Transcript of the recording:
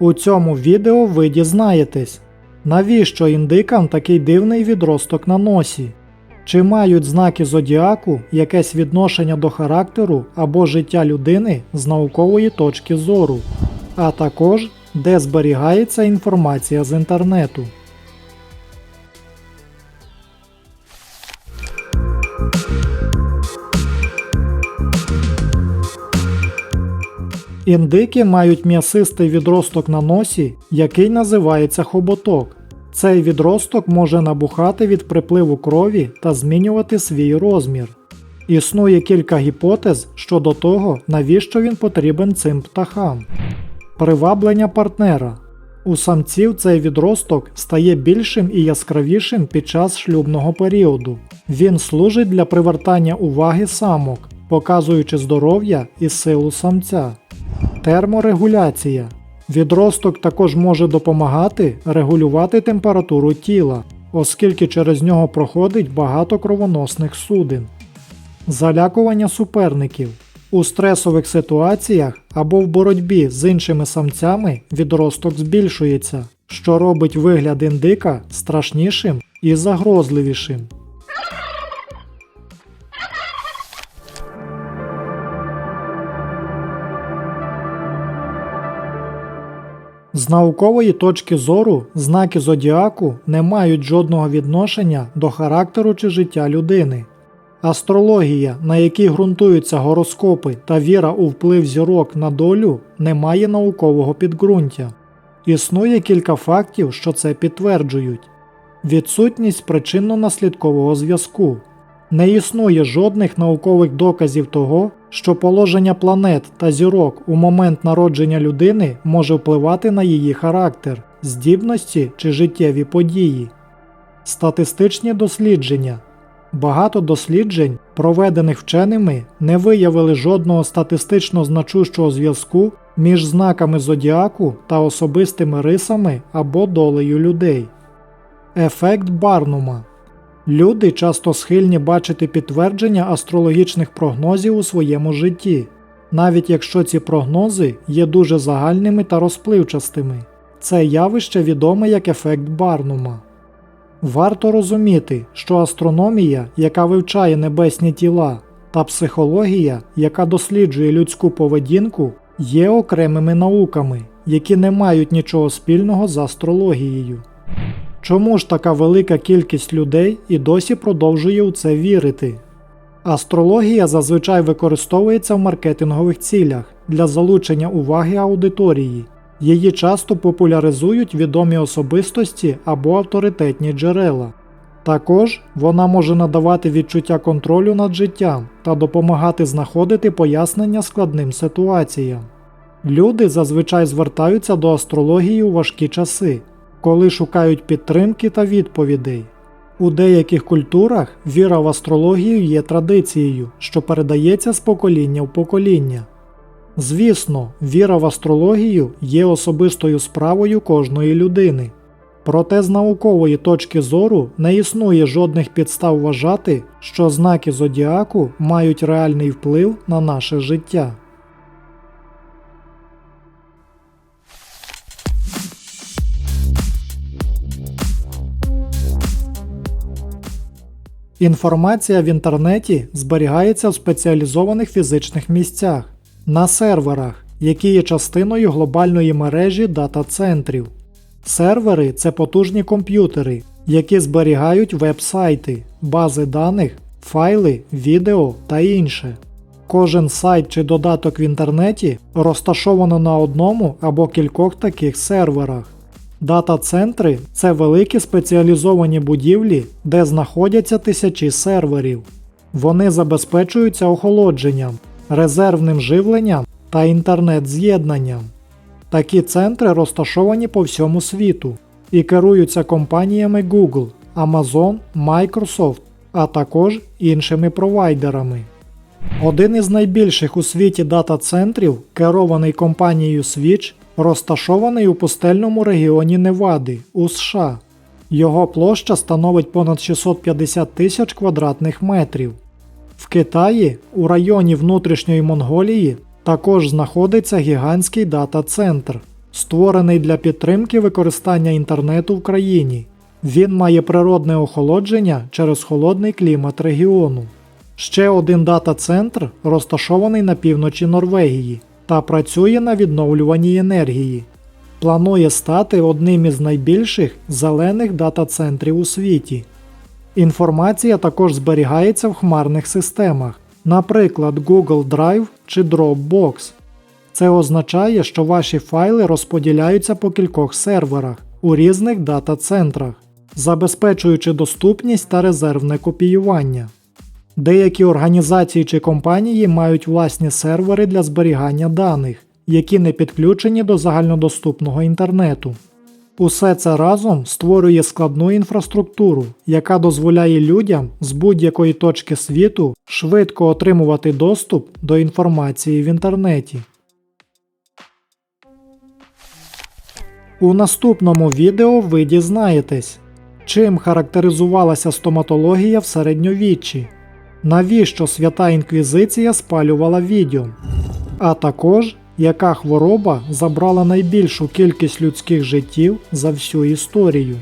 У цьому відео ви дізнаєтесь, навіщо індикам такий дивний відросток на носі, чи мають знаки зодіаку якесь відношення до характеру або життя людини з наукової точки зору, а також де зберігається інформація з інтернету. Індики мають м'ясистий відросток на носі, який називається хоботок. Цей відросток може набухати від припливу крові та змінювати свій розмір. Існує кілька гіпотез щодо того, навіщо він потрібен цим птахам. Приваблення партнера. У самців цей відросток стає більшим і яскравішим під час шлюбного періоду. Він служить для привертання уваги самок, показуючи здоров'я і силу самця. Терморегуляція. Відросток також може допомагати регулювати температуру тіла, оскільки через нього проходить багато кровоносних судин. Залякування суперників. У стресових ситуаціях або в боротьбі з іншими самцями відросток збільшується, що робить вигляд індика страшнішим і загрозливішим. З наукової точки зору знаки зодіаку не мають жодного відношення до характеру чи життя людини. Астрологія, на якій ґрунтуються гороскопи та віра у вплив зірок на долю, не має наукового підґрунтя. Існує кілька фактів, що це підтверджують: відсутність причинно-наслідкового зв'язку. Не існує жодних наукових доказів того, що положення планет та зірок у момент народження людини може впливати на її характер, здібності чи життєві події. Статистичні дослідження. Багато досліджень, проведених вченими, не виявили жодного статистично значущого зв'язку між знаками зодіаку та особистими рисами або долею людей. Ефект Барнума Люди часто схильні бачити підтвердження астрологічних прогнозів у своєму житті, навіть якщо ці прогнози є дуже загальними та розпливчастими. Це явище відоме як ефект Барнума. Варто розуміти, що астрономія, яка вивчає небесні тіла, та психологія, яка досліджує людську поведінку, є окремими науками, які не мають нічого спільного з астрологією. Чому ж така велика кількість людей і досі продовжує у це вірити? Астрологія зазвичай використовується в маркетингових цілях для залучення уваги аудиторії. Її часто популяризують відомі особистості або авторитетні джерела. Також вона може надавати відчуття контролю над життям та допомагати знаходити пояснення складним ситуаціям. Люди зазвичай звертаються до астрології у важкі часи, коли шукають підтримки та відповідей. У деяких культурах віра в астрологію є традицією, що передається з покоління в покоління. Звісно, віра в астрологію є особистою справою кожної людини. Проте з наукової точки зору не існує жодних підстав вважати, що знаки зодіаку мають реальний вплив на наше життя. Інформація в інтернеті зберігається в спеціалізованих фізичних місцях, на серверах, які є частиною глобальної мережі дата-центрів. Сервери це потужні комп'ютери, які зберігають веб-сайти, бази даних, файли, відео та інше. Кожен сайт чи додаток в інтернеті розташовано на одному або кількох таких серверах. Дата-центри це великі спеціалізовані будівлі, де знаходяться тисячі серверів. Вони забезпечуються охолодженням, резервним живленням та інтернет-з'єднанням. Такі центри розташовані по всьому світу і керуються компаніями Google, Amazon, Microsoft, а також іншими провайдерами. Один із найбільших у світі дата-центрів, керований компанією Switch, розташований у пустельному регіоні Невади у США. Його площа становить понад 650 тисяч квадратних метрів. В Китаї, у районі внутрішньої Монголії, також знаходиться гігантський дата-центр створений для підтримки використання інтернету в країні. Він має природне охолодження через холодний клімат регіону. Ще один дата-центр розташований на півночі Норвегії та працює на відновлюваній енергії. Планує стати одним із найбільших зелених дата-центрів у світі. Інформація також зберігається в хмарних системах, наприклад, Google Drive чи Dropbox. Це означає, що ваші файли розподіляються по кількох серверах у різних дата-центрах, забезпечуючи доступність та резервне копіювання. Деякі організації чи компанії мають власні сервери для зберігання даних, які не підключені до загальнодоступного інтернету. Усе це разом створює складну інфраструктуру, яка дозволяє людям з будь-якої точки світу швидко отримувати доступ до інформації в інтернеті. У наступному відео ви дізнаєтесь, чим характеризувалася стоматологія в середньовіччі, навіщо свята інквізиція спалювала відьом, а також яка хвороба забрала найбільшу кількість людських життів за всю історію.